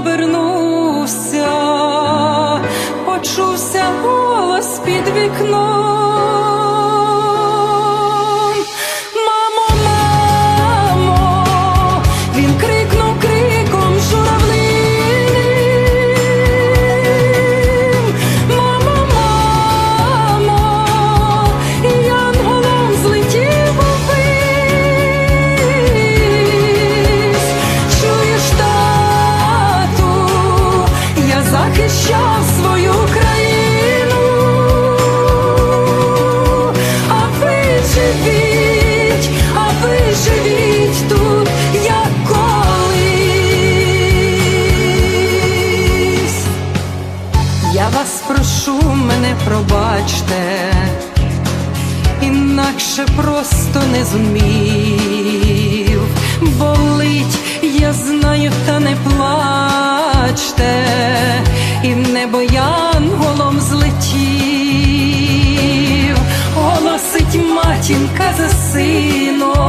обернувся, почувся голос під вікном. Мамо, мамо, він крикнув криком вас прошу, мене пробачте, інакше просто не зумів. Небо янголом злетів, голосить матінка за сином,